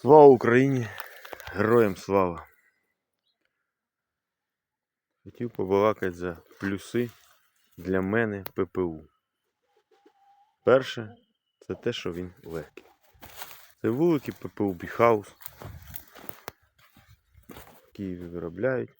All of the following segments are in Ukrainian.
Слава Україні! Героям слава! Хотів побалакати за плюси для мене ППУ. Перше, це те, що він легкий. Це вулики ППУ Біхаус. Києві виробляють.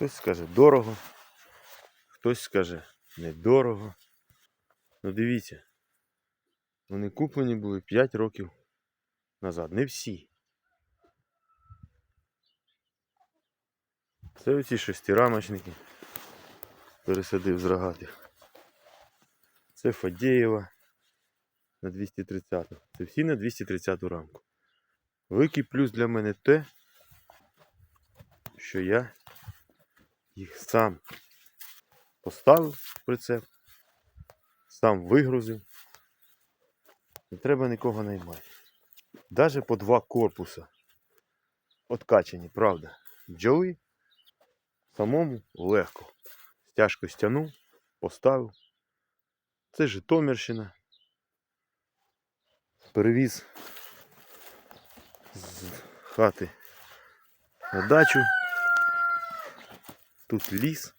Хтось скаже дорого, хтось скаже недорого. Ну дивіться, вони куплені були 5 років назад. Не всі. Це оці шестирамочники. Пересадив з рогатих. Це Фадєєва на 230. Це всі на 230 рамку. Великий плюс для мене те, що я їх сам поставив в прицеп, сам вигрузив. Не треба нікого наймати. Даже по два корпуса откачані, правда. Бджоли самому легко. Стяжку стягнув, поставив. Це Житомирщина. Перевіз з хати на дачу. Тут ліс,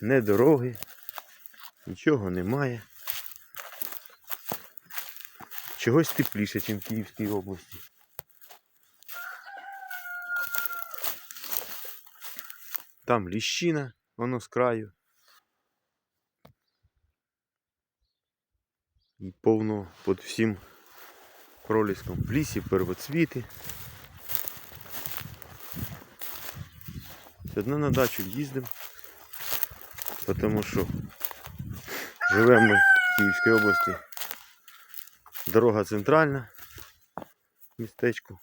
не дороги, нічого немає. Чогось тепліше, ніж в Київській області. Там ліщина, воно з краю. І повно під всім проліском в лісі первоцвіти. Одна на дачу їздимо, тому що живемо ми в Київській області. Дорога центральна, містечку.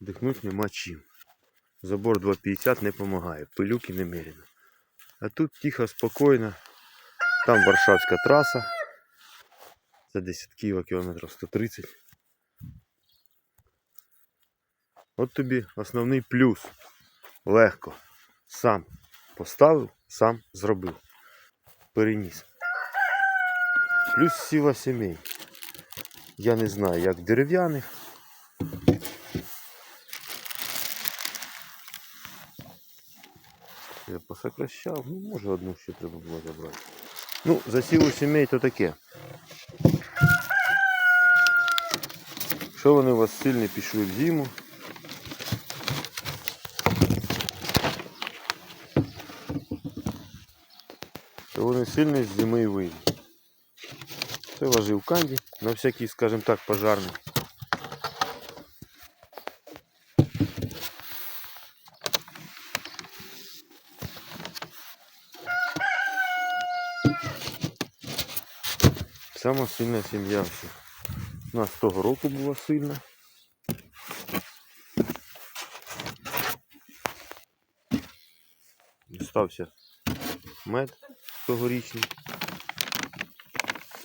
Дихнуть нема чим. Забор 2,50 не допомагає, пилюки немерено. А тут тихо, спокійно. Там Варшавська траса. Це десь від Києва кілометрів 130. От тобі основний плюс легко. Сам поставив, сам зробив. Переніс. Плюс сіла сімей. Я не знаю, як дерев'яних. Я посокращав, ну може одну ще треба було забрати. Ну, за сілу сімей то таке. Якщо вони у вас сильно пішли в зиму, то вони сильно з зими вийдуть. Це ложив канді, на всякий, скажімо так, пожарний. Сама сильна сім'я всіх. У нас того року була сильна. Дістався мед тогорічний.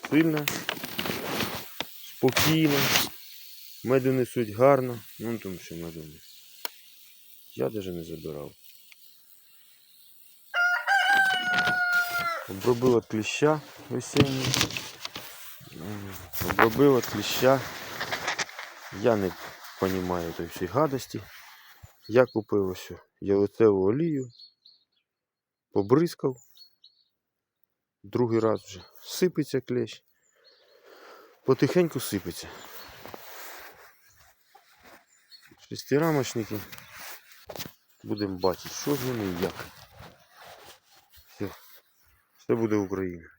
Сильна, спокійна. Меду несуть гарно. Ну тому що меду. Я навіть не забирав. Обробила кліща весенній. М, Обробила кліща. Я не розумію тої всій гадості. Я купив ось ялицеву олію, побризкав. Другий раз вже сипеться клещ. Потихеньку сипеться. Шестирамочники. Будемо бачити, що з ними і як. Все. Все буде Україна.